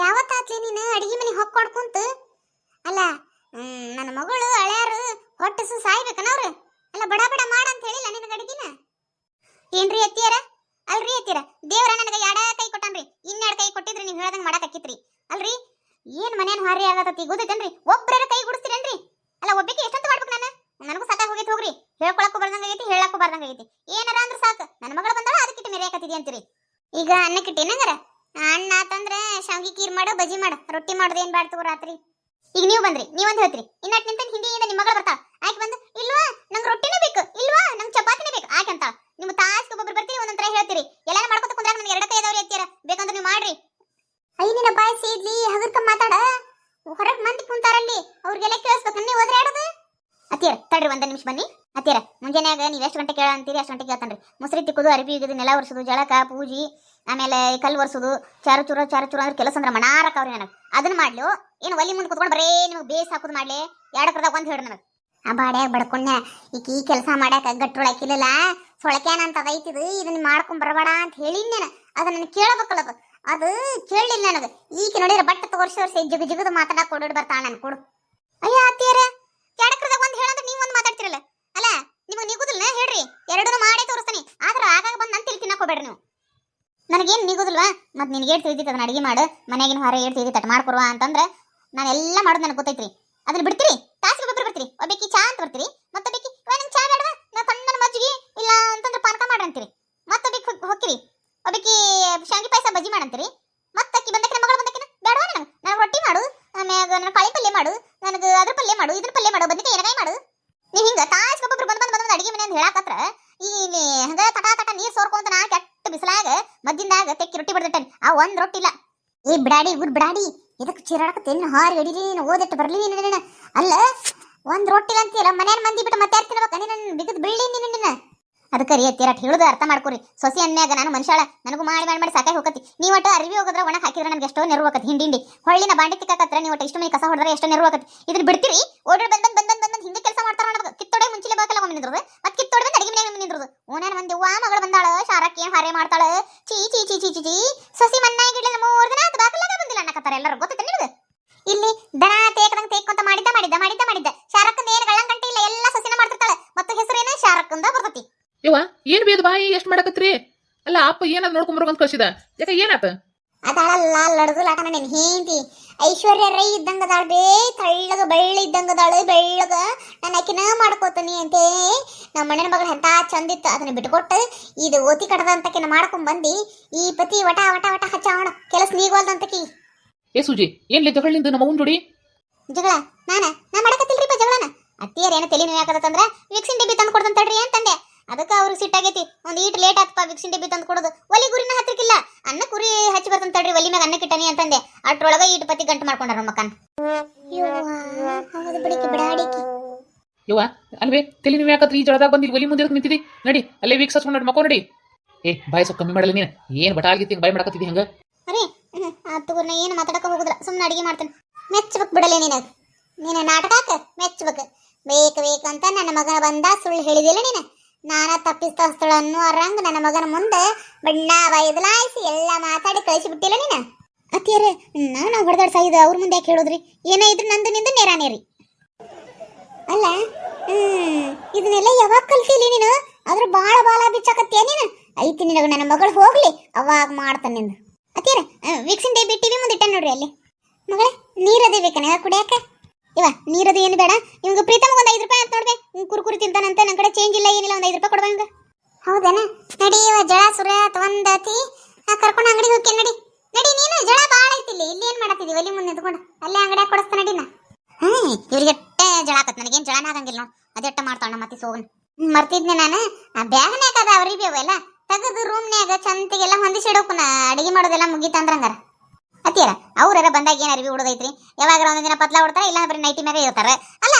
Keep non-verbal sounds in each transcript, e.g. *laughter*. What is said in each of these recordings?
ಯಾವತ್ತಾತ್ಲಿ ನೀನು ಅಡಿಗೆ ಮನೆ ಹೊಕ್ಕೊಡ್ ಕುಂತು? ಅಲ್ಲ ನನ್ನ ಮಗಳು, ಹಳ್ಯಾರು ಹೊಟ್ಟಸು ಸಾಯ್ಬೇಕನವ್ರು ಅಲ್ಲ, ಬಡ ಬಡ ಮಾಡ ಅಂತ ಹೇಳಿಲ್ಲ ನಿನಗೆ ಅಡಿಗಿನ? ಏನ್ರಿ ಎತ್ತಿಯರ? ಅಲ್ರಿ ಎತ್ತಿರ ದೇವ್ರ ನನಗೆ ಎಡ ಕೈ ಕೊಟ್ಟನ್ರಿ. ಇನ್ನೆರಡು ಕೈ ಕೊಟ್ಟಿದ್ರಿ, ನೀವು ಹೇಳ್ದಂಗ ಮಾಡಕ್ ಆಕಿತ್ರಿ ಅಲ್ರಿ, ಏನ್ ಮನೇನ್ ಹಾರಿ ಆಗತತಿ ಗೊತ್ತೈತೇನ್ರಿ? ಒಬ್ಬರ ಕೈ ಗುಡಿಸ್ತೀರೇನ್ರಿ? ಅಲ್ಲ ಒಬ್ಬಕ್ಕೆ ಎಷ್ಟಂತ ಮಾಡ್ಬೇಕು ನಾನು? ನನಗೂ ಸಾಕಾಗಿ ಹೋಗೈತಿ ಹೋಗ್ರಿ. ಹೇಳ್ಕೊಳಕ್ಕೂ ಬರ್ದಂಗ ಐತಿ ಹೇಳಕ್ಕೂ ಬರ್ದಂಗ ಆಗೈತಿ. ಏನಾರ ಅಂದ್ರೆ ಸಾಕು. ನನ್ನ ಮಗಳು ಬಂದಾಳ ಅದಕ್ಕಿಟ್ಟು ಮೆರೆಯಕತ್ತಿದಿ ಅಂತೀರಿ? ಈಗ ಅನ್ನಕ್ಕಿಟ್ಟು ಏನಂಗಾರ? ಅಣ್ಣ ಆತಂದ್ರೆ ಶಾವ್ಗಿ ಕೀರ್ ಮಾಡು ಬಜಿ ಮಾಡು. ರೊಟ್ಟಿ ಮಾಡೋದು ಏನ್ ಬಾಡ್ತು ರಾತ್ರಿ. ಈಗ ನೀವು ಬಂದ್ರಿ ನೀವೊಂದು ಹೇಳ್ತ್ರಿ. ಇನ್ನಟ್ ನಿಂತ ಹಿಂದಿಯಿಂದ ನಿಮ್ಮ ಮಗಳು ಬರ್ತಾಳ ಆಯ್ಕೆ ಬಂದು ಇಲ್ವಾ ನಂಗೆ ರೊಟ್ಟಿನೇ ಬೇಕು ಇಲ್ವಾ ನಂಗೆ ಚಪಾತಿನೇ ಬೇಕು ಆಯ್ಕೆ ಅಂತ ನಿಮ್ಮ ತಾಸ್ಗೆ ಒಬ್ಬೊಬ್ರು ಬರ್ತೀರಿ ಒಂದೊಂಥರ ಹೇಳ್ತೀರಿ ಎಲ್ಲ ಮಾಡ್ಕೊತ ಕುಂದ್ರಾಗ ನನಗೆ ಎರಡು ಕೈ ಅದಾವ್ರಿ ಎತ್ತೀರ ಬೇಕಂದ್ರೆ ನೀವು ಮಾಡ್ರಿ ಐ ನಿನ್ನ ಬಾಯಿ ಸೀದ್ಲಿ ಹಗರ್ಕ ಮಾತಾಡ ಹೊರಗೆ ಮಂದಿ ಕುಂತಾರಲ್ಲಿ ಅವ್ರಿಗೆಲ್ಲ ಕೇಳಿಸ್ಬೇಕು ನೀವು ಹೋದ್ರೆ ಆಡೋದು ಅತ್ತಿಯರ ತಡ್ರಿ ಒಂದ ನಿಮಿಷ ಬನ್ನಿ ಅತ್ತಿಯರ ಮುಂಜಾನ್ಯಾಗ ನೀವು ಎಷ್ಟು ಗಂಟೆ ಕೇಳ ಅಂತೀರಿ, ಅಷ್ಟು ಗಂಟೆ ಕೇಳ್ತಾನ್ರಿ. ಮುಸ್ರಿ ತಿಕ್ಕುದು, ಅರಿಬಿ ಇಗದು ನೆಲ ಒರೆಸೋದು, ಜಳಕ, ಪೂಜಿ, ಆಮೇಲೆ ಕಲ್ಲು ಒರೆಸೋದು, ಚಾರು ಚೂರ ಚಾರು ಚೂರ ಅಂದ್ರೆ ಕೆಲಸ ಅಂದ್ರೆ ಮಣಾರಕ್ಕವ್ರಿ ನನಗೆ. ಅದನ್ನ ಮಾಡ್ಲು, ಏನು ಒಲಿ ಮುಂದೆ ಕುತ್ಕೊಂಡು ಬರೇ ನಿಮಗೆ ಬೇಸ್ ಹಾಕೋದು ಮಾಡ್ಲಿ ಎರಡಕ್ರದಾಗ ಒಂದು ಹೇಳಿ ನನಗೆ. ಆ ಬಾಡ್ಯಾಗ ಬಡ್ಕೊಂಡ ಈಕಿ ಈ ಕೆಲಸ ಮಾಡ್ಯಾಕ ಗಟ್ಟೊಳಕಿಲ್ಲ ಸೊಳಕ್ಯಾನ ಅಂತ ಅದೈತಿದು ಇದನ್ನ ಮಾಡ್ಕೊಂಡ್ ಬರಬೇಡ ಅಂತ ಹೇಳಿದ್ನೇನ ಅದು ನನಗೆ ಕೇಳಬೇಕಲ್ಲ ಅದು. ಕೇಳಲಿಲ್ಲ ನನಗೆ. ಈಗ ನೋಡಿದ್ರೆ ಬಟ್ಟೆ ತೋರ್ಸಿ ವರ್ಷ ಜಿಗ ಜಿಗದು ಮಾತಾಡಕ್ಕೆ ಕೊಡೋಡ್ ಬರ್ತಾಳ ನನ್ ಕೊಡು. ಅಯ್ಯ ಅತ್ತಿಯರ ಎರಡಕ್ರದಾಗ ಒಂದು ಹೇಳಂದ್ರೆ ನೀವು ಒಂದು ಮಾತಾಡ್ತಿರಲ್ಲ ಅಲ್ಲ ನಿಮಗೆ ಹೇಳ್ರಿ ಎರಡನ್ನೂ ಮಾಡೇ ತೋರಿಸ್ತಾನೆ. ಆದ್ರೆ ಆಗಾಗ ಬಂದು ನನ್ನ ತಿಳಿ ತಿನ್ನಕ್ ಹೋಗ್ಬೇಡ್ರಿ ನೀವು. ನನಗೇನು ನಿಗುದಿಲ್ವಾ ಮತ್ತೆ ನಿನಗೆ ಏಟ್ ತಿಳಿದಿತ್ತು ಅದನ್ನ ಅಡಿಗೆ ಮಾಡು. ಮನೆಯಾಗಿನ ಹೊರ ಏಟ್ ತಿಳಿದಿತ್ತು ಅಟ್ ಮಾಡ್ಕೊಡುವ ಅಂತಂದ್ರೆ ನಾನು ಎಲ್ಲ ಮಾಡೋದು ನನಗೆ ಗೊತ್ತೈತ್ರಿ. ಅದನ್ನ ಬಿಡ್ತೀರಿ? ತಾಸಿಗೆ ಒಬ್ಬರು ಬರ್ತೀರಿ. ಒಬ್ಬಾಕಿ ಚಾ ಅಂತ ಬರ್ತೀರಿ. ಮತ್ತೊಬ್ಬಾಕಿ ನಂಗೆ ಚಾ ಬೇಡವಾ? ನಾ ತಣ್ಣನ ಮಜ್ಜಿಗೆ, ಇಲ್ಲ ಅಂತಂದ್ರೆ ಪಾನಕ ಮಾಡ್ರಂತೀರಿ ಅಂತೀರಿ. ಮತ್ತೊಬ್ಬಾಕಿ ಹೊಕ್ಕಿರಿ ಒಬ್ಬಕಿ ಶಾಂಗಿ ಪಾಯಸ ಬಜ್ಜಿ ಮಾಡಂತೀರಿ ಮತ್ತಕ್ಕಿ ಬಂದಕ್ಕೆ ಮಗಳು ಬಂದಕ್ಕೆ ಬೇಡವಾ ನನಗೆ? ನನಗೆ ರೊಟ್ಟಿ ಮಾಡು, ಆಮ್ಯಾಗ ನನ್ನ ಕಾಳಿ ಪಲ್ಯ ಮಾಡು, ನನಗೆ ಅದ್ರ ಪಲ್ಯ ಮಾಡು, ಇದ್ರ ಪಲ್ಯ ಮಾಡು, ಬದ್ನಿಕಾಯಿ ಎನಗಾಯಿ ಮಾಡು. ನೀವು ಹಿಂಗೆ ತಾಸಿಗೆ ಒಬ್ಬೊಬ್ರು ಬಂದು ಅಡಿಗೆ ಮನೆ ಅಂತ ಹೇಳಾಕತ್ರ, ಈ ಹಂಗ ತಟ ತಟ ನೀರ್ ಸೋರ್ಕೊಂತ ನಾ ಕೆಟ್ಟ ಬಿಸಿಲಾಗ ಮದ್ದಿಂದಾಗ ತೆಕ್ಕಿ ರೊಟ್ಟಿ ಬಡ್ದಿಟ್ಟೇನೆ ಆ ಒಂದ್ ರೊಟ್ಟಿ ಇಲ್ಲ. ಏ ಬಿಡಾಡಿ ಗುಡ್ ಬಿಡಾಡಿ ಇದಕ್ಕೆ ಚಿರಾಡಕತ್ತೇನು ಹಾರಿ ಹಿಡೀರಿ ನೀನು ಓದಿಟ್ಟು ಬರ್ಲಿ ನೀನು ಅಲ್ಲ, ಒಂದ್ ರೊಟ್ಟಿ ಅಂತೀರ ಮನ್ಯಾನ ಮಂದಿ ಬಿಟ್ಟು ಮತ್ತೆ ತಿನ್ಬೇಕು? ನೀನು ಬಿಗದ್ ಬಿಳ್ಳಿ ನೀನು ನಿನ್ನ. ಅದಕ್ಕೆ ರೀ ಅತ್ತಿರಟ್ ಹೇಳುದು ಅರ್ಥ ಮಾಡ್ಕೊರಿ. ಸೊಸಿ ಅನ್ಯಾಗ ನಾನು ಮನುಷ್ಯಾಳ, ನನಗೂ ಮಾಡಿ ಮಾಡಿ ಮಾಡಿ ಸಾಕಾಗಿ ಹೋಗತಿ ನೀವು ಒಟ್ಟು ಅರಿವಿ ಹೋಗೋದ್ರ ಒಣ ಹಾಕಿದ್ರೆ ನನಗೆ ಎಷ್ಟೋ ನೆರವು ಆಕತಿ ಹಿಂಡಿ ಹಿಂಡಿ. ಹೊಳ್ಳಿನ ಬಾಂಡಿ ತಿಕ್ಕಾಕತ್ರ ನೀವು ಒಟ್ಟು ಇಷ್ಟು ಮೈ ಕಸ ಹೊಡೆದ್ರೆ ಎಷ್ಟೋ ನೆರವು ಆಕತಿ ಇದನ್ನ ಬಿಡ್ತೀರಿ? ಓಡಿ ಬಂದ್ ಬಂದ್ ಬಂದ್ ಬಂದ್ ಹಿಂದೆ ಕೆಲಸ ಮಾಡ್ತಾರ ನನಗೆ ಕಿತ್ತೊಡೆ ಮುಂಚಿಲೆ ಬಾಕಲ್ಲ ಒಮ್ಮೆ ನಿಂದ್ರದು ಮತ್ತೆ ಕಿತ್ತೊಡೆ ಬಂದು ಅಡಿಗೆ ಮನೆಯಾಗ ನಿಂದ್ರದು ಮಗಳು ಬಂದಾಳ ಶಾರಕ್ಕೆ ಹಾರೆ ಮಾಡ್ತಾಳ? ಚೀ ಚೀ ಚೀ ಚೀ ಚೀ ಚಿ ಸಸಿ ಮಣ್ಣಾಗಿಡ್ಲಿಲ್ಲ ಮೂರ್ ದಿನ ಅದು ಬಾಕಲ್ಲೇ ಬಂದಿಲ್ಲ ಅನ್ನಕತ್ತಾರ ಎಲ್ಲರೂ. ಗೊತ್ತೈತೆ ನಿಮಗೆ ಇಲ್ಲಿ ದನ ತೇಕದಂಗ್ ತೇಕೊಂತ ಮಾಡಿದ್ದ ಮಾಡಿದ್ದ ಮಾಡಿದ್ದ ಮಾಡಿದ್ದ. ಶಾರಕ್ಕಂದ ಏನ್ ಗಂಟೆ ಇಲ್ಲ ಎಲ್ಲ ಸಸಿನ ಮಾಡ್ತಿರ್ತಾಳೆ. ಮತ್ತು ಹೆಸರೇನ ಶಾರಕ್ಕಂದ ಬರ್ತತಿ. ಇವ ಏನ್ ಬೇದ ಬಾಯಿ ಎಷ್ಟ್ ಮಾಡಕತ್ರಿ? ಅಲ್ಲ ಅಪ್ಪ ಏನದ್ ನೋಡ್ಕೊಂಡು ಅಂತ ಕಳ್ಸಿದ? ಯಾಕ ಏನಾತ? ಅದಾಳಲ್ಲ ಲಡ್ದು ಲಾಟನ ನಿನ್ ಹೇಂತಿ ಐಶ್ವರ್ಯ ರೈ ಇದ್ದಂಗ ಅದಾಳ ಬೇ ತಳ್ಳಗ ಬೆಳ್ಳ ಇದ್ದಂಗ ಅದಾಳು ಬೆಳ್ಳಗ ನಾನು ಆಕಿನ ಮಾಡ್ಕೋತೀನಿ ಅಂತೇ. ನಮ್ಮ ಮನೆಯ ಮಗಳು ಎಂತ ಚಂದಿತ್ತು ಅದನ್ನ ಬಿಟ್ಕೊಟ್ಟು ಇದು ಓತಿ ಕಡದಂತಕಿನ ಮಾಡ್ಕೊಂಡ್ ಬಂದಿ. ಈ ಪತಿ ವಟ ವಟ ವಟ ಹಚ್ಚಾವಣ ಕೆಲಸ ನೀಗೋಲ್ದಂತಕಿ ಏ ಸೂಜಿ ಏನ್ಲಿ ಜಗಳಿಂದ ನಮ್ಮ ಅವ್ವನ್ ಜೋಡಿ ಜಗಳ ನಾನ? ನಾ ಮಾಡಕತ್ತಿಲ್ರಿಪ್ಪ ಜಗಳನ? ಅತ್ತಿಯರ್ ಏನೋ ತಲೆ ನೋವು ಯಾಕದಂದ್ರ ವಿಕ್ಸಿನ್ ಡಿಬ್ಬಿ ತಂದು ಕೊಡ್ತಂತ ತಡ್ರಿ ಅಂತಂದೆ. ಅದಕ್ಕೆ ಅವ್ರಿಗೆ ಸಿಟ್ಟಾಗೈತಿ ಒಂದ್ ಈಟ್ ಲೇಟ್ ಆತಪ್ಪ ವಿಕ್ಸಿನ್ ಡಿಬ್ಬಿ ತಂದು ಕೊಡೋದು. ಒಲಿ ಗುರಿನ ಹತ್ತಿರಕ್ಕಿಲ್ಲ ಅನ್ನ ಕುರಿ ಹಚ್ಚಿ ಬರ್ತಂತ ತಡ್ರಿ ಒಲಿ ಮ್ಯಾಗ ಅನ್ನ ಕಿಟ್ಟನಿ ಅಂತಂದೆ. ಅಟ್ರೊಳಗ ಈಟ್ ಪತಿ ಗಂಟು ಮಾಡ್ಕೊಂಡಾರ ಮಕ್ಕನ್ ಯವ್ವ ಅಲ್ವೇ ತಲೆ ನೀವು ಯಾಕತ್ರಿ? ಈ ಜಳದಾಗ ಬಂದು ಇಲ್ಲಿ ಒಲಿ ಮುಂದೆ ನಿಂತಿದಿ? ನಡಿ ಅಲ್ಲೇ ವೀಕ್ಸ್ ಹಚ್ಕೊಂಡು ಮಕ್ಕೋ ನಡಿ. ಏ ಬಾಯಸ ಸ್ವಲ್ಪ ಕಮ್ಮಿ ಮಾಡಲ್ಲ ನೀನು. ಏನು ಬಟ ಆಗಿತ್ತು ಬಾಯ್ ಮಾಡಕತ್ತಿದ್ದಿ ಹಂಗ? ಅರೇ ಆತು ನಾ ಏನು ಮಾತಾಡಕ ಹೋಗುದ್ರ ಸುಮ್ಮನೆ ಅಡಿಗೆ ಮಾಡ್ತೇನೆ. ಮೆಚ್ಚಬೇಕು ಬಿಡಲೆ ನೀನು. ನೀನು ನಾಟಕಕ್ಕ ಮೆಚ್ಚಬೇಕು ಬೇಕು ಬೇಕು ಅಂತ ನನ್ನ ಮಗ ಬಂದ ಸುಳ್ಳು ಹೇಳಿದಿಲ್ಲ ನೀನು. ನಾನ ತಪ್ಪಿಸ್ತಳ ಅರಂಗ ನನ್ನ ಮಗನ ಮುಂದೆ ಬಣ್ಣ ಬಯದಲಾಯಿಸಿ ಎಲ್ಲ ಮಾತಾಡಿ ಕಳಿಸಿಬಿಟ್ಟಿಲ್ಲ ನೀನು. ಅತ್ತಿಯರೇ ನಾನು ಹೊಡೆದಾಡ್ ಸಾಯಿದ ಅವ್ರ ಮುಂದೆ ಯಾಕೆ ಹೇಳೋದ್ರಿ? ಏನೇ ಇದ್ರು ನಂದು ನಿಂದು ನೇರಾನೇರಿ ಅಲ್ಲ, ಹ್ಮ್, ಇದನ್ನೆಲ್ಲ ಯಾವಾಗ ಕಲ್ತಿಲಿ ನೀನು? ಅದ್ರ ಬಾಳ ಬಾಳ ಬಿಚ್ಚಾಕತ್ತೀಯ ನೀನು? ಐತಿ ನಿನಗ ನನ್ನ ಮಗಳು ಹೋಗ್ಲಿ, ಅವಾಗ ಮಾಡ್ತಾನೆ ನಿಂದು. ಅತ್ತೀರ ವಿಕ್ಸಿನ್ ಡೇ ಬಿಟ್ಟು ಟಿವಿ ಮುಂದೆ ಇಟ್ಟ ನೋಡ್ರಿ ಅಲ್ಲಿ. ಮಗಳೇ ನೀರದೇ ಬೇಕನ? ಕುಡಿಯಾಕ? ಇವ ನೀರದು ಏನು ಬೇಡ? ಇವಂಗ ಪ್ರೀತಮ್ ಒಂದು ಐದು ರೂಪಾಯಿ ಅಂತ ನೋಡ್ಬೆ ಕುರ್ಕುರಿ ತಿಂತಾನಂತ ನನ್ನ ಕಡೆ ಚೇಂಜ್ ಇಲ್ಲ ಏನಿಲ್ಲ ಒಂದು ಐದು ರೂಪಾಯಿ ಕೊಡ್ಬಂಗ ಹೌದೇನ? ನಡಿ ಇವ ಜಳ ಸುರ ಆ ಕರ್ಕೊಂಡು ಅಂಗಡಿಗೆ ಹೋಗ್ಕೆ ನಡಿ. ನಡಿ ನೀನು ಜಳ ಭಾಳ ಐತಿ ಇಲ್ಲಿ ಇಲ್ಲಿ ಏನು ಮಾಡತ್ತಿದೀವಿ ಅಲ್ಲಿ ಮುಂದೆ ನಿಂತ್ಕೊಂಡು? ಅಲ್ಲೇ ಅಂಗಡಿಯಾಗ ಕೊಡಿಸ್ತಾ ನಡಿ ನಾ ಹ್ಮ್ ಇವ್ರಿಗೆ ಎಟ್ಟೆ ಜಳ ಆಗತ್ತೆ ನನಗೇನು ಜಳನ ಆಗಂಗಿಲ್ಲ ನೋ ಅದೆಟ್ಟ ಮಾಡ್ತಾಳ ಮತ್ತೆ ಸೋಗನ್. ಮರ್ತಿದ್ನೆ ನಾನು. ಆ ಬ್ಯಾಗ್ನ್ಯಾಗ ಅದ ಅವ್ರಿಗೆ ಅವೆಲ್ಲ ತೆಗೆದು ರೂಮ್ನ್ಯಾಗ ಚಂತಿಗೆಲ್ಲ ಹೊಂದಿಸಿಡೋಕು ನಾ ಅಡಿಗೆ ಮಾಡೋದೆಲ್ಲ ಮುಗೀತ ಅಂದ್ರಂಗಾರ ಅತ್ತಿಯರ ಅವ್ರ ಬಂದಾಗ ಏನ್ ಅರಿವಿ ಉಡದೈತ್ರಿ ಯಾವಾಗ ಒಂದಿನ ದಿನ ಪತ್ಲ ಉಡ್ತಾರ ಇಲ್ಲ ಬರೀ ನೈಟಿ ಮ್ಯಾಗ ಇರ್ತಾರ. ಅಲ್ಲ,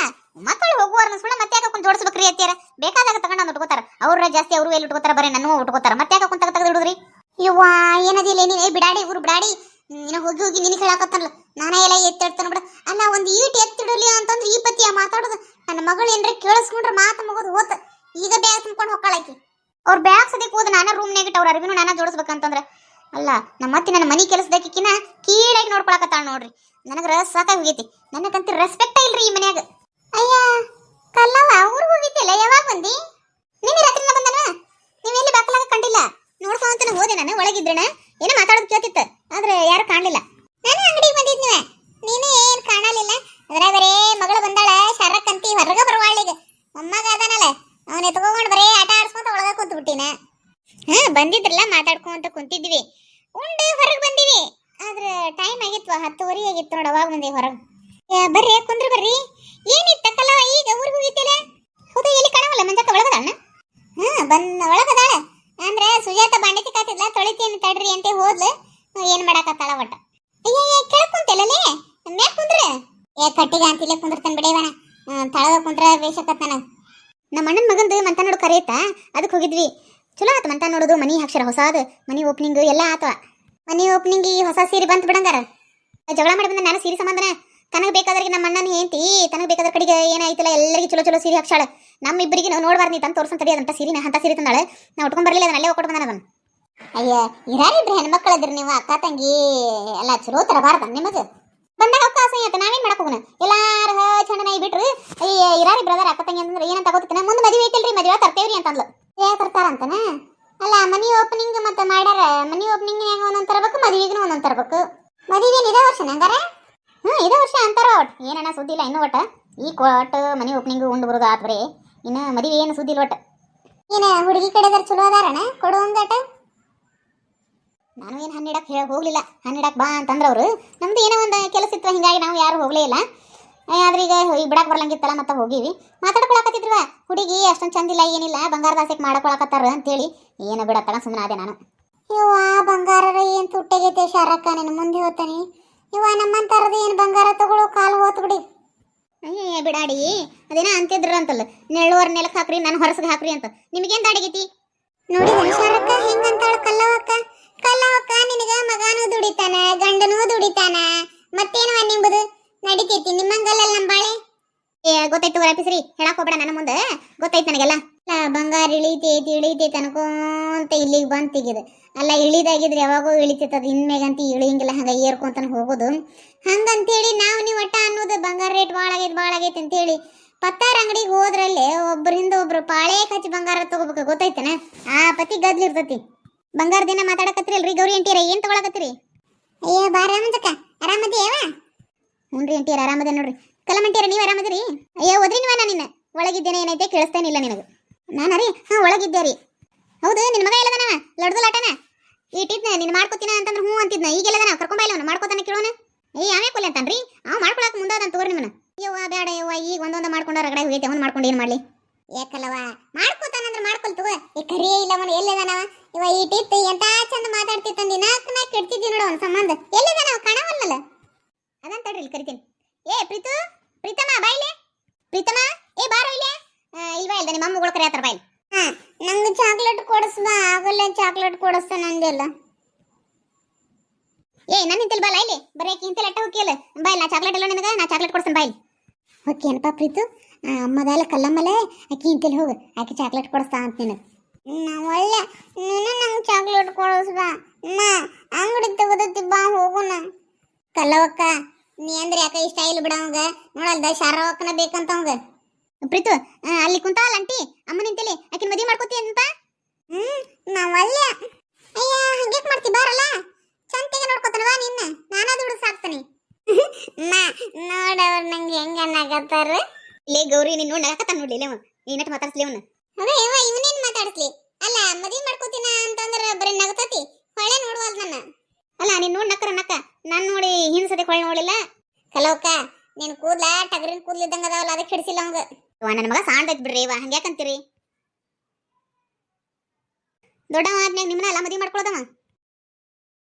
ಮಕ್ಕಳು ಹೋಗುವಾರ ಸುಳ್ಳ ಮತ್ತೆ ಯಾಕೆ ಕುಂತ ಜೋಡಿಸ್ಬೇಕ್ರಿ ಅತ್ತಿಯರ? ಬೇಕಾದಾಗ ತಗೊಂಡ್ ಒಂದು ಉಟ್ಕೋತಾರ. ಅವ್ರ ಜಾಸ್ತಿ ಅವರು ಎಲ್ಲಿ ಉಟ್ಕೋತಾರ ಬರೀ ನನ್ನ ಉಟ್ಕೋತಾರ. ಮತ್ತೆ ಯಾಕೆ ಕುಂತ ತೆಗೆದು ಹಿಡಿದ್ರಿ ಇವ್ವಾ ಏನದಿಲ್ಲ ಏ ಬಿಡಾಡಿ ಇವ್ರು ಬಿಡಾಡಿ. ನೀನು ಹೋಗಿ ಹೋಗಿ ನಿನಗೆ ಹೇಳಾಕತ್ತಲ್ಲ ನಾನೇ ಎಲ್ಲ ಎತ್ತಿಡ್ತಾನೆ ಬಿಡ. ಅಲ್ಲ, ಒಂದು ಈಟ್ ಎತ್ತಿಡಲಿ ಅಂತಂದ್ರೆ ಈ ಪತಿಯ ಮಾತಾಡೋದು. ನನ್ನ ಮಗಳು ಏನ್ರ ಕೇಳಿಸ್ಕೊಂಡ್ರೆ ಮಾತು ಮಗೋದು ಹೋತ. ಈಗ ಬ್ಯಾಗ್ ತುಂಬ್ಕೊಂಡು ಹೊಕ್ಕಳಾಕಿ ಅವ್ರ ಬ್ಯಾಗ್ ಸದ್ಯಕ್ಕೆ ಹೋದ ನಾನ ರೂಮ್ನಾಗ ಇಟ್ಟು ಅವ್ರ ಅರಿವಿನೂ ನಾನ ಜೋಡಿಸ್ಬೇಕಂತಂದ್ರೆ. ಅಲ್ಲ, ನಮ್ಮ ಅತ್ತಿ ನನ್ನ ಮನಿ ಕೆಲಸದಕ್ಕಿನ ಕೀಳಾಗಿ ನೋಡ್ಕೊಳಕತ್ತಾಳ ನೋಡ್ರಿ. ನನಗೆ ರಸ್ ಸಾಕಾಗಿ ಹೋಗೈತಿ ನನಗಂತ ರೆಸ್ಪೆಕ್ಟ್ ಇಲ್ರಿ ಈ ಮನ್ಯಾಗ. ಅಯ್ಯ ಕಲ್ಲವ ಊರಿಗೆ ಹೋಗಿದ್ದಿಲ್ಲ ಯಾವಾಗ ಬಂದಿ? ನಿನ್ನೆ ರಾತ್ರಿನ ಬಂದನ? ನೀವು ಎಲ್ಲಿ ಬಾಕಲಾಗ ಕಂಡಿಲ್ಲ? ನೋಡ್ಕೊಂತಾನೆ ಹೋದೆ ನಾನು ಒಳಗಿದ್ರಣ ಏನೋ ಮಾತಾಡೋದು ಕೇಳ್ತಿತ್ತು, ಆದ್ರೆ ಯಾರು ಕಾಣಲಿಲ್ಲ. ನಾನು ಅಂಗಡಿಗೆ ಬಂದಿದ್ನಿವೆ. ನೀನು ಏನು ಕಾಣಲಿಲ್ಲ? ಅದ್ರಾಗ ಬರೇ ಮಗಳು ಬಂದಾಳ ಶರಕ್ಕಂತಿ ಹೊರಗ ಬರವಾಳಿಗ ಮೊಮ್ಮಗ ಅದಾನಲ್ಲ, ಅವನ ಎತ್ಕೊಂಡು ಬರೇ ಆಟ ಆಡ್ಸ್ಕೊಂತ ಒಳಗ ಕೂತ್ಬಿಟ್ಟಿನ. ಹಾ, ಬಂದಿದ್ರಲ್ಲ ಮಾತಾಡ್ಕೊಂತ ಕುಂತಿದ್ವಿ. ಉಂಡು ಹೊರಗೆ ಬಂದಿವಿ. ಆದ್ರೆ ಟೈಮ್ ಆಗಿತ್ತು ಹತ್ತುವರೆ ಆಗಿತ್ತು ನೋಡ ಅವಾಗ ಬಂದೆ ಹೊರಗೆ. ಬರ್ರಿ, ಕುಂದ್ರ ಬರ್ರಿ. ಏನಿತ್ತಕ್ಕಲ್ಲ, ಈಗ ಊರಿಗೆ ಹೋಗಿದ್ದಿಲ್ಲ ಹೌದು, ಎಲ್ಲಿ ಕಾಣವಲ್ಲ? ಮಂಜಕ್ಕ ಒಳಗದಾಳ ಹಾ, ಬಂದ, ಒಳಗದಾಳ. ಅಂದ್ರೆ ಸುಜಾತ ಬಾಂಡೆ ಕಾತಿದ್ಲ, ತೊಳಿತೀನಿ ತಡ್ರಿ ಅಂತ ಹೋದ್ಲು. ಏನ್ ಮಾಡಾಕತ್ತಾಳ ಒಟ್ಟ? ಅಯ್ಯ ಕೆಳಗ್ ಕುಂತಲ್ಲೇ ಮ್ಯಾಕ್ ಕುಂದ್ರ. ಏ, ಕಟ್ಟಿಗ ಅಂತಿಲ್ಲ ಕುಂದಿರ್ತಾನ ಬಿಡೇವಣ ತಳಗ ಕುಂದ್ರ ಬೇಷಕತ್ತಾನ ನಮ್ಮ ಅಣ್ಣನ ಮಗಂದು ಮಂತ ನೋಡು ಕರೆಯುತ್ತಾ ಅದಕ್ಕೆ ಹೋಗಿದ್ವಿ. ಚಲೋ ಆತ ಮಂತ ನೋಡೋದು ಮನಿ ಹಾಕ್ಸ್ಯಾರ ಹೊಸಾದು, ಮನಿ ಓಪನಿಂಗ್ ಎಲ್ಲ ಆತವ ಮನಿ ಓಪನಿಂಗ್ ಈ ಹೊಸ ಸೀರೆ ಬಂತ ಬಿಡಂಗಾರ. ಜಗಳ ಮಾಡಿ ಬಂದ ನಾನು ಸೀರೆ ಸಂಬಂಧನ, ತನಗೆ ಬೇಕಾದ್ರಿಗೆ ನಮ್ಮ ಅಣ್ಣನ ಹೆಂಡತಿ, ತನಗೆ ಬೇಕಾದ್ರ ಕಡೆಗೆ ಏನಾಯ್ತಲ್ಲ ಎಲ್ಲರಿಗೂ ಚಲೋ ಚಲೋ ಸೀರೆ ಹಾಕ್ಸಾಳ ನಮ್ಮ ಇಬ್ಬರಿಗೆ ನೋಡ್ಬಾರ್ದು ನೀ ತಂದು ತೋರ್ಸಂತ ತಡಿ ಅದಂತ ಸೀರೆನ ಅಂತ ಸೀರೆ ತಂದಾಳೆ. ನಾ ಉಟ್ಕೊಂಡ್ ಬರಲಿಲ್ಲ ಅದನ್ನ ಅಲ್ಲೇ ಒಕ್ಕೊಟ್ಟು ಬಂದಾನ ಅದನ್ನ. ಅಯ್ಯ, ಇರಾರಿಬ್ರು ಹೆಣ್ಮಕ್ಳದ್ರಿ ನೀವು, ಅಕ್ಕ ತಂಗಿ, ಎಲ್ಲ ಚಲೋ ತರಬಾರ್ದ ನಿಮಗೆ. ಬಂದಾಗ ಅವಕಾಶ ಐತೆ ನಾವೇನ್ ಮಾಡಕ್ ಹೋಗೋಣ ಎಲ್ಲಾರ ಚಂದನ ಬಿಟ್ರು, ಅಯ್ಯ ಇರಾರಿ ಬ್ರದರ್ ಅಕ್ಕ ತಂಗಿ ಅಂತಂದ್ರೆ ಏನಂತ ಗೊತ್ತಿನ ಮುಂದೆ ಮದುವೆ ಐತಿಲ್ರಿ, ಮದುವೆ ತರ್ತೇವ್ರಿ ಅಂತಂದ್ಲು. ಅಂತನ? ಅಲ್ಲ, ಮನಿ ಓಪನಿಂಗ್ ಮತ್ತೆ ಮಾಡ್ಯಾರ, ಮನಿ ಓಪನಿಂಗ್ ಒಂದೊಂದ್ ತರಬೇಕು ಮದುವೆಗೂ ಒಂದೊಂದ್ ತರಬೇಕು. ಮದುವೆ ಇದೇ ವರ್ಷ ಹಂಗಾರ? ಹ್ಮ್, ಇದೇ ವರ್ಷ ಅಂತಾರ ಒಟ್. ಏನನ ಸುದ್ದಿ ಇಲ್ಲ ಇನ್ನೂ ಒಟ್ಟ ಈ ಕೊಟ್ಟು ಮನಿ ಓಪನಿಂಗ್ ಉಂಡು ಬರೋದು ಆತ್ ಬರೀ. ಇನ್ನು ಮದುವೆ ಏನು ಸುದ್ದಿ ಇಲ್ಲ ಒಟ್ಟ ಏನ, ಹುಡುಗಿ ಕಡೆದಾರ ಚಲೋ ಅದಾರಣ ಕೊಡುವಂಗಾಟ ನಾನು ಏನು ಹನ್ನೆಡಕ್ಕೆ ಹೇಳಿ ಹೋಗ್ಲಿಲ್ಲ. ಹನ್ನೆಡಕ್ಕೆ ಬಾ ಅಂತಂದ್ರೆ ಅವರು. ನಮ್ದು ಏನೋ ಒಂದು ಕೆಲಸ ಇತ್ತು, ಹಿಂಗಾಗಿ ನಾವು ಯಾರು ಹೋಗಲೇ ಇಲ್ಲ. ಆದ್ರೆ ಈಗ ಈಗ ಬಿಡಕ್ಕೆ ಬರ್ಲಂಗಿತ್ತಲ್ಲ ಮತ್ತೆ ಹೋಗಿವಿ. ಮಾತಾಡ್ಕೊಳಕತ್ತಿದ್ವ ಹುಡುಗಿ ಅಷ್ಟೊಂದು ಚಂದಿಲ್ಲ ಏನಿಲ್ಲ ಬಂಗಾರದ ಆಸೆಗೆ ಮಾಡ್ಕೊಳಕತ್ತಾರ ಅಂತೇಳಿ ಏನು ಬಿಡತ್ತಲ್ಲ ಸುಮ್ಮನೆ ಅದೇ ನಾನು. ಇವ ಬಂಗಾರರ ಏನು ತುಟ್ಟೆಗೈತೆ ಶಾರಕ್ಕ ನಿನ್ನ ಮುಂದೆ ಹೋಗ್ತಾನೆ ಇವ ನಮ್ಮಂತಾರದ ಏನು ಬಂಗಾರ ತಗೊಳ್ಳೋ ಕಾಲು ಹೋತ್ ಬಿಡಿ. ಅಯ್ಯ ಬಿಡಾಡಿ ಅದೇನ ಅಂತಿದ್ರು ಅಂತಲ್ಲ. ನೆಳ್ಳುವರ್ ನೆಲಕ್ಕೆ ಹಾಕ್ರಿ ನಾನು ಹೊರಸಗ್ ಹಾಕ್ರಿ ಅಂತ. ನಿಮಗೇನು ದಾಡಿಗೈತಿ? ನೋಡಿ ಶಾರಕ್ಕ ಹೆಂಗಂತಾಳ ಕಲ್ಲವಕ್ಕ ಕಲ್ಲವಕ್ಕ ನಿನಗ ಮಗನೂ ದುಡಿತಾನ ಗಂಡನೂ ದುಡಿತಾನ. ಮತ್ತೇನವ ನಿಂಬುದು? ನಡಿತೈತಿ ನಿಮ್ಮಂಗಲ್ಲ ನಮ್ಮ ಬಾಳೆ? ಏ, ಗೊತ್ತಾಯ್ತು ರಾಪಿಸ್ರಿ ಹೇಳಕ್ ಹೋಗ್ಬೇಡ ನನ್ನ ಮುಂದೆ. ಗೊತ್ತಾಯ್ತು ನನಗೆಲ್ಲ. ಬಂಗಾರ ಇಳಿತೈತಿ ಇಳಿತೈತಿ ಅನ್ಕೊಂತ ಇಲ್ಲಿಗೆ ಬಂದು ತೆಗಿದು ಅಲ್ಲ, ಇಳಿದಾಗಿದ್ರೆ ಯಾವಾಗೂ ಇಳಿತೈತೆ ಅದು. ಇನ್ಮೇಗಂತ ಇಳಿಯಂಗಿಲ್ಲ, ಹಂಗ ಏರ್ಕೊಂತಾನೆ ಹೋಗೋದು. ಹಂಗಂತೇಳಿ ನಾವು ನೀವು ಒಟ್ಟ ಅನ್ನೋದು ಬಂಗಾರ ರೇಟ್ ಭಾಳ ಆಗೈತೆ ಭಾಳ ಆಗೈತೆ ಅಂತೇಳಿ ಪತ್ತಾರ ಅಂಗಡಿಗೆ ಹೋದ್ರಲ್ಲಿ ಒಬ್ಬರಿಂದ ಒಬ್ರು ಪಾಳೆ ಕಚ್ಚಿ ಬಂಗಾರ ತಗೋಬೇಕು ಗೊತ್ತೈತನ ಆ ಪತಿ ಗದ್ಲಿರ್ತತಿ ಬಂಗಾರ ದಿನ ಮಾತಾಡಕತ್ರಿಲ್ರಿ ಗೌರಿ ಅಂಟಿರ ಏನ್ ತಗೊಳಕತ್ತೀರಿ? ಅಯ್ಯ, ಬಾರ ಮಂಜಕ್ಕ ಆರಾಮದಿಯವ? ಹ್ಞೂ ಅಂಟಿಯರ ಆರಾಮದ ನೋಡ್ರಿ? ಕಲಮಂಟಿಯರ ನೀವು ಆರಾಮದಿರಿ? ಅಯ್ಯ ಓದ್ರಿ ನೀವ ನಿನ್ನ? ಒಳಗಿದ್ದೇನೆ, ಏನೈತೆ ಕೇಳಿಸ್ತೇನಿಲ್ಲ ನಿನಗೆ. ನಾನು ರೀ ಹಾಂ, ಒಳಗಿದ್ದೆ ರೀ. ಹೌದು ನಿನ್ನ ಮಗ ಇಲ್ಲದನ ಲಡ್ದು ಲಾಟನ ಇಟ್ಟಿದ್ನ ನಿನ್ನ ಮಾಡ್ಕೋತೀನ ಅಂತಂದ್ರೆ ಹ್ಞೂ ಅಂತಿದ್ನ. ಈಗ ಎಲ್ಲದನ ಕರ್ಕೊಂಬಾಯಿಲ್ಲ ಅವನು ಮಾಡ್ಕೋತಾನೆ ಕೇಳೋಣ ಏ ಯಾವೇ ಕೊಲೆ ಅಂತಾನ್ರಿ? ಅವ್ ಮಾಡ್ಕೊಳಕ್ ಮುಂದಾದನ್ ತೋರಿ ನಿಮ್ಮನ್ನ. ಯವ್ವ ಬೇಡ ಯವ್ವ, ಈಗ ಒಂದೊಂದು ಮಾಡ್ಕೊಂಡ ರಗಡೆ ಹೋಗೈತೆ, ಅವ್ನು ಮಾಡ್ಕೊಂಡು ಏನು ಮಾಡಲಿ? ಏಕಲ್ಲವ ಮಾಡ್ಕೋತಾನಂದ್ರೆ ಮಾಡ್ಕೊಲ್ ತಗೋ. ಈ ಕರಿಯೇ ಇಲ್ಲ ಅವನು ಎಲ್ಲದನವ ಇವ ಇಟ್ಟಿತ್ತು ಎಂತ ಚಂದ ಮಾತಾಡ್ತಿತ್ತಂದಿನ ನಾಲ್ಕು ಕೆಡ್ತಿದ್ದಿ ನೋಡು ಅವ್ನ ಸಂಬಂಧ. ಎಲ್ಲದನವ ಕಾಣವಲ್ಲಲ್ಲ ಅದಂತ ತಡ್ರಿ ಇಲ್ಲಿ ಕರಿತೀನಿ. ಏ ಪ್ರೀತು ಪ್ರೀತಮ್ಮ ಬಾಯಿಲೆ ಪ್ರೀತಮ್ಮ ಏ ಬಾರೋ ಇಲ್ಲೇ. ಇಲ್ವಾ ಇಲ್ದ ನಿಮ್ಮ ಅಮ್ಮಗಳು ಕರೆಯತ್ತಾರ ಬಾಯ್ಲಿ ಹಾ ನಂಗೆ ಚಾಕ್ಲೇಟ್ ಕೊಡಿಸ್ಬಾ ಆಗಲ್ಲ ಚಾಕ್ಲೇಟ್ ಕೊಡಿಸ್ತಾನ ಅಂದೆಲ್ಲ ಏ ನಾನು ನಿಂತಿಲ್ ಬಾ ಇಲ್ಲಿ. ಬರೀ ಆಕಿ ಇಂತೆಲ್ಲ ಅಟ್ಟ ಹೋಗಿಯಲ್ಲ ಬಾಯ್ ನಾ ಚಾಕ್ಲೇಟ್ ಎಲ್ಲ ನಿನಗೆ ನಾ ಚಾಕ್ಲೇಟ್ ಕೊಡ್ಸನ್ ಬಾಯ್ ಓಕೆ ಏನಪ್ಪ ಪ್ರೀತು? ಆ, ಅಮ್ಮದಲ್ಲ ಕಲ್ಲಮ್ಮಲೆ ಆಕಿ ಇಂತೆಲ್ ಹೋಗು ಆಕೆ ಚಾಕ್ಲೇಟ್ ಕೊಡಿಸ್ತಾ ಅಂತ ನಿನಗೆ. ಒಳ್ಳೆ ನೀನು ನಂಗೆ ಚಾಕ್ಲೇಟ್ ಕೊಡಿಸ್ಬಾ ಅಮ್ಮ ಅಂಗಡಿ ತೆಗೆದತ್ತಿ ಬಾ ಹೋಗೋಣ ಕಲ್ಲವಕ್ಕ ನೀ ಅಂದ್ರೆ ಯಾಕ ಇಷ್ಟ ಇಲ್ಲ ಬಿಡ ಅವಂಗ? ನೋಡಲ್ದ ಶಾರವಕ್ಕನ ಬೇಕಂತ ಅವಂಗ. ಪ್ರೀತು ಅಲ್ಲಿ ಕುಂತಾಳ ಅಂಟಿ ಅಮ್ಮ ನಿಂತಲಿ ಆಕಿನ ಮದುವೆ ಮಾಡ್ಕೋತಿ ಅಂತ? ಹ್ಮ್ ನಾವಲ್ಲ ಅಯ್ಯ ಹಂಗೆ ಮಾಡ್ತಿ ಬಾರಲ್ಲ? ಚಂತಿಗೆ ನೋಡ್ಕೊತಾನವಾ ನಿನ್ನ. ನಾನಾ ದುಡ್ಡು ಸಾಕ್ತಾನೆ. *laughs* ನೋಡವ್ರ ನಂಗೆ ಹೆಂಗ ನಗತ್ತಾರ ಲೇ ಗೌರಿ ನೀನ್ ನೋಡ್ ನಗಕತ್ತಾನ ನೋಡ್ಲಿ ಲೇವ ನೀನಟ್ ಮಾತಾಡ್ಸ್ಲಿ ಅವನು. ಅದೇ ಇವ ಇವನೇನ್ ಮಾತಾಡ್ಸ್ಲಿ? ಅಲ್ಲ ಮದುವೆ ಮಾಡ್ಕೋತೀನ ಅಂತಂದ್ರ ಬರೀ ನಗತತಿ ಹೊಳೆ ನೋಡುವಲ್ ನನ್ನ ಅಲ್ಲ ನೀನ್ ನೋಡ್ ನಕ್ಕರ ನಕ್ಕ ನಾನ್ ನೋಡಿ ಹೊಳೆ ನೋಡಿಲ್ಲ? ಕಲವಕ್ಕ ನೀನ್ ಕೂದ್ಲ ಟಗರಿನ ಕೂದ್ಲಿದ್ದಂಗ ಅದಾವಲ್ಲ ಅದಕ್ಕೆ ಹಿಡಿಸಿಲ್ಲ ಅವಂಗ. ನನ್ನ ಮಗ ಸಾಂದೈತ್ ಬಿಡ್ರಿ ಇವ ಹಂಗ್ಯಾಕಂತೀರಿ? ದೊಡ್ಡವ ಆದ್ಮ್ಯಾಗ ನಿಮ್ಮನ್ನ ಎಲ್ಲ ಮದುವೆ ಮಾಡ್ಕೊಳ್ಳೋದವ